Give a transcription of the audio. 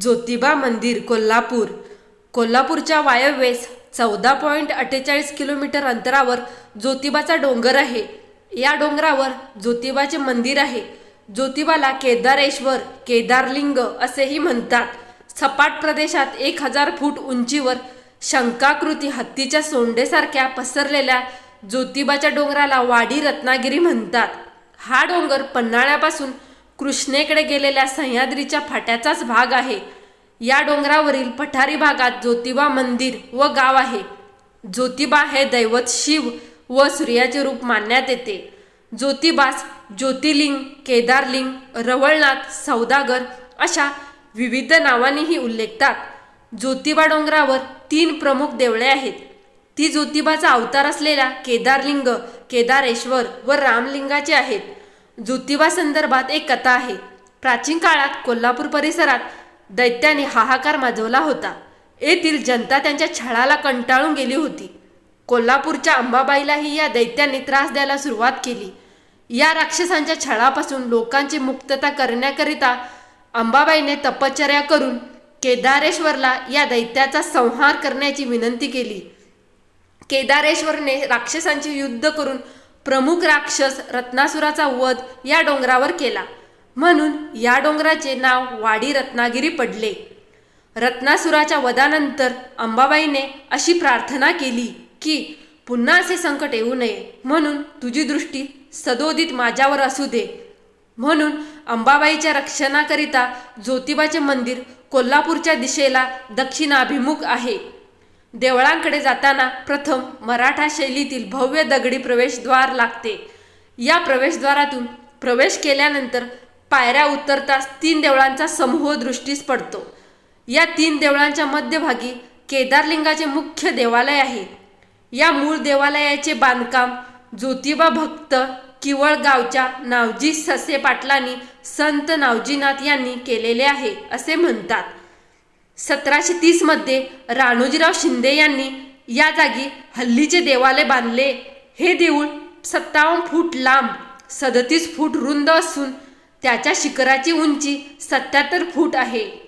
ज्योतिबा मंदिर कोल्हापूर. कोल्हापूरच्या वायव्येस चौदा पॉईंट अठ्ठेचाळीस किलोमीटर अंतरावर ज्योतिबाचा डोंगर आहे. या डोंगरावर ज्योतिबाचे मंदिर आहे. ज्योतिबाला केदारेश्वर केदारलिंग असेही म्हणतात. सपाट प्रदेशात एक हजार फूट उंचीवर शंकाकृती हत्तीच्या सोंडेसारख्या पसरलेल्या ज्योतिबाच्या डोंगराला वाडी रत्नागिरी म्हणतात. हा डोंगर पन्हाळ्यापासून कृष्णेकडे गेलेल्या सह्याद्रीच्या फाट्याचाच भाग आहे. या डोंगरावरील पठारी भागात ज्योतिबा मंदिर व गाव आहे. ज्योतिबा हे दैवत शिव व सूर्याचे रूप मानण्यात येते. ज्योतिबास ज्योतिर्लिंग केदारलिंग रवळनाथ सौदागर अशा विविध नावांनीही उल्लेखतात. ज्योतिबा डोंगरावर तीन प्रमुख देवळे आहेत. ती ज्योतिबाचा अवतार असलेल्या केदारलिंग केदारेश्वर व रामलिंगाचे आहेत. ज्योतिबा संदर्भात एक कथा आहे. प्राचीन काळात कोल्हापूर परिसरात दैत्याने हाहाकार माजवला होता. येथील जनता त्यांच्या छळाला कंटाळून गेली होती. कोल्हापूरच्या अंबाबाईलाही या दैत्याने त्रास द्यायला सुरुवात केली. या राक्षसांच्या छळापासून लोकांची मुक्तता करण्याकरिता अंबाबाईने तपश्चर्या करून केदारेश्वरला या दैत्याचा संहार करण्याची विनंती केली. केदारेश्वरने राक्षसांचे युद्ध करून प्रमुख राक्षस रत्नासुराचा वध या डोंगरावर केला. म्हणून या डोंगराचे नाव वाडी रत्नागिरी पडले. रत्नासुराच्या वधानंतर अंबाबाईने अशी प्रार्थना केली की पुन्हा असे संकट येऊ नये. म्हणून तुझी दृष्टी सदोदित माझ्यावर असू दे. म्हणून अंबाबाईच्या रक्षणाकरिता ज्योतिबाचे मंदिर कोल्हापूरच्या दिशेला दक्षिणाभिमुख आहे. देवळांकडे जाताना प्रथम मराठा शैलीतील भव्य दगडी प्रवेशद्वार लागते. या प्रवेशद्वारातून प्रवेश केल्यानंतर पायऱ्या उतरताच तीन देवळांचा समूह दृष्टीस पडतो. या तीन देवळांच्या मध्यभागी केदारलिंगाचे मुख्य देवालय आहे. या मूळ देवालयाचे बांधकाम ज्योतिबा भक्त किवळ गावच्या नावजी ससे पाटलांनी संत नावजीनाथ यांनी केलेले आहे असे म्हणतात. सतराशे तीसमध्ये राणोजीराव शिंदे यांनी या जागी हल्लीचे देवालय बांधले. हे देऊळ सत्तावन्न फूट लांब सदतीस फूट रुंद असून त्याच्या शिखराची उंची सत्याहत्तर फूट आहे.